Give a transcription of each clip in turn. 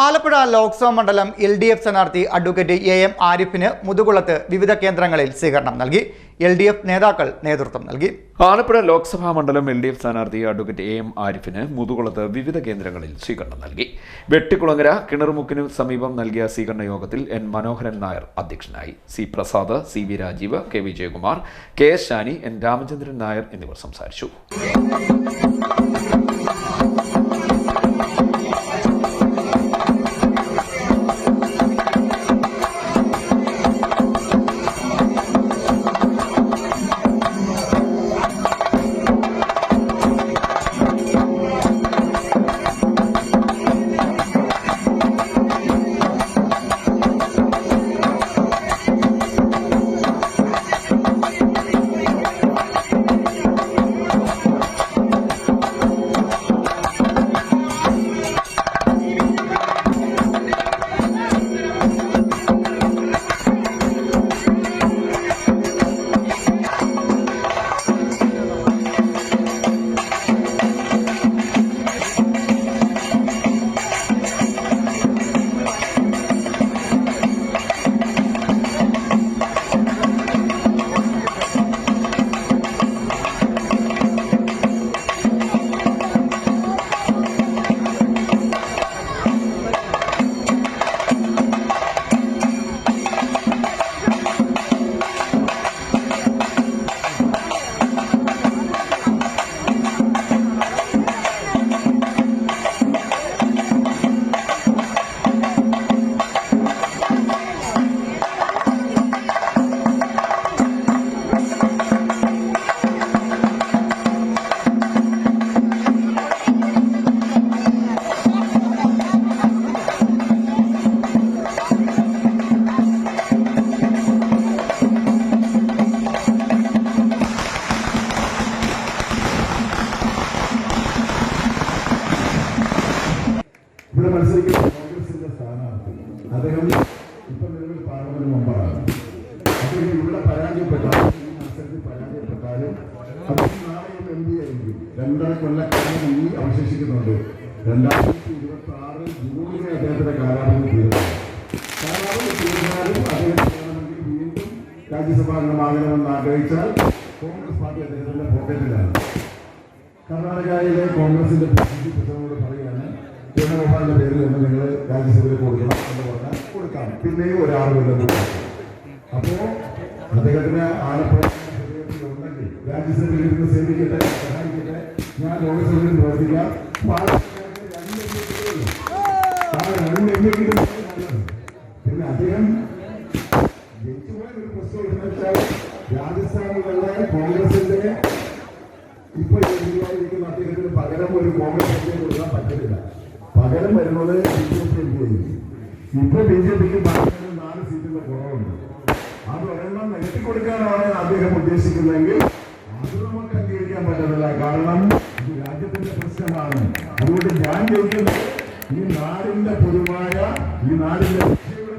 ആലപ്പുഴ ലോക്സഭാ മണ്ഡലം L D F സ്ഥാനാർത്ഥി advocate A M ആരിഫിന് മുതുകുളത്ത് വിവിധ കേന്ദ്രങ്ങളിൽ സ്വീകരണം നൽകി. എൽ ഡി എഫ് നേതാക്കൾ നേതൃത്വം നൽകി. ആലപ്പുഴ ലോക്സഭാ മണ്ഡലം എൽ ഡി എഫ് സ്ഥാനാർത്ഥി അഡ്വക്കേറ്റ് എ എം ആരിഫിന് മുതുകുളത്ത് വിവിധ കേന്ദ്രങ്ങളിൽ സ്വീകരണം നൽകി. വെട്ടിക്കുളങ്ങര കിണർമുക്കിന് സമീപം നൽകിയ സ്വീകരണ യോഗത്തിൽ എൻ മനോഹരൻ നായർ അധ്യക്ഷനായി. C Prasad C V Rajeev K V Jayakumar K S Shani N Ramachandran Nair എന്നിവർ സംസാരിച്ചു. ഇവിടെ മത്സരിക്കുന്ന കോൺഗ്രസിന്റെ സ്ഥാനാർത്ഥി. അദ്ദേഹം ഇപ്പൊ നിലവിൽ പാർലമെന്റ് മെമ്പറാണ്. അദ്ദേഹം ഇവിടെ പരാജയപ്പെട്ടാൽ മത്സരത്തിൽ പരാജയപ്പെട്ടാലും അദ്ദേഹം നാളെയും എം പി ആയിരിക്കും. രണ്ടര കൊല്ലക്കാലം ഇനി അവശേഷിക്കുന്നുണ്ട്. രണ്ടായിരത്തി ഇരുപത്തി ആറ് ജൂണിലെ അദ്ദേഹത്തിന്റെ കാലാവധി തീരുന്നു കാലാവധി തീർന്നാലും അദ്ദേഹം പ്രധാനമന്ത്രി വീണ്ടും രാജ്യസഭാംഗമാകണമെന്ന് ആഗ്രഹിച്ചാൽ കോൺഗ്രസ് പാർട്ടി അദ്ദേഹത്തിന്റെ പോക്കറ്റിലാണ് കർണാടകയിലെ കോൺഗ്രസിന്റെ പ്രസിദ്ധി പ്രസിഡന്റിനോട് പറയുകയാണ് വേണുഗോപാലിന്റെ പേരിൽ നിന്ന് നിങ്ങൾ രാജ്യസഭയിൽ കൊടുക്കണം എന്ന് പറഞ്ഞാൽ കൊടുക്കാം. പിന്നെയും ഒരാൾ കൊല്ലം അപ്പോ അദ്ദേഹത്തിന് ആലപ്പുഴ രാജ്യസഭയിൽ ഇരുന്ന് സേവിക്കട്ടെ സഹായിക്കട്ടെ. ഞാൻ ലോകസഭയിൽ പ്രവർത്തിക്കാം. പിന്നെ അദ്ദേഹം രാജസ്ഥാനിലുള്ള കോൺഗ്രസിന്റെ ഇപ്പൊ ഇരിക്കുന്ന അദ്ദേഹത്തിന് പകരം ഒരു കോൺഗ്രസ് കൊടുക്കാൻ പറ്റുന്നില്ല പകരം വരുന്നത് ബി ജെ പി എം ഇപ്പൊ ബി ജെ പിക്ക് പാർട്ടിയിൽ നാല് സീറ്റിന്റെ കുറവുണ്ട്. അത് ഒരെണ്ണം നികത്തി കൊടുക്കാനാണ് അദ്ദേഹം ഉദ്ദേശിക്കുന്നതെങ്കിൽ അത് നമുക്ക് അംഗീകരിക്കാൻ പറ്റത്തില്ല. കാരണം ഇത് രാജ്യത്തിന്റെ പ്രശ്നമാണ്. അതുകൊണ്ട് ഞാൻ ചോദിക്കുന്നത് ഈ നാടിന്റെ പൊതുവായ ഈ നാടിന്റെ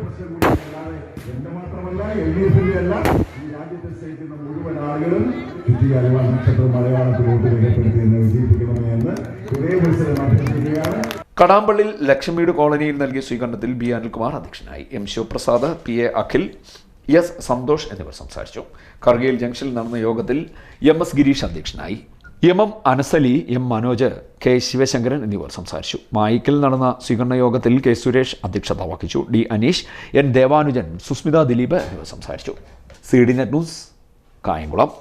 പ്രശ്നം കൂടി അല്ലാതെ എന്റെ മാത്രമല്ല എൽ ഡി എഫിന്റെ അല്ല ഈ രാജ്യത്തെ സ്നേഹിക്കുന്ന മുഴുവൻ ആളുകളും ഇന്ത്യ അലവാ നക്ഷത്രം മലയാളത്തിലോട്ട് രേഖപ്പെടുത്തി എന്ന് വിജയിപ്പിക്കണമേ എന്ന് ഒരേ മത്സരം അഭ്യർത്ഥിക്കുകയാണ്. കടാമ്പള്ളിൽ ലക്ഷ്മിയുടെ കോളനിയിൽ നൽകിയ സ്വീകരണത്തിൽ ബി അനിൽകുമാർ അധ്യക്ഷനായി. M Sivaprasad P A Akhil S Santhosh എന്നിവർ സംസാരിച്ചു. കർഗയിൽ ജംഗ്ഷനിൽ നടന്ന യോഗത്തിൽ എം എസ് ഗിരീഷ് അധ്യക്ഷനായി. M M Anasali M Manoj K Sivasankaran എന്നിവർ സംസാരിച്ചു. മായിക്കൽ നടന്ന സ്വീകരണ യോഗത്തിൽ കെ സുരേഷ് അധ്യക്ഷത വഹിച്ചു. ഡി അനീഷ് എൻ ദേവാനുജൻ സുസ്മിത ദിലീപ് എന്നിവർ സംസാരിച്ചു. C D net news Kayamkulam.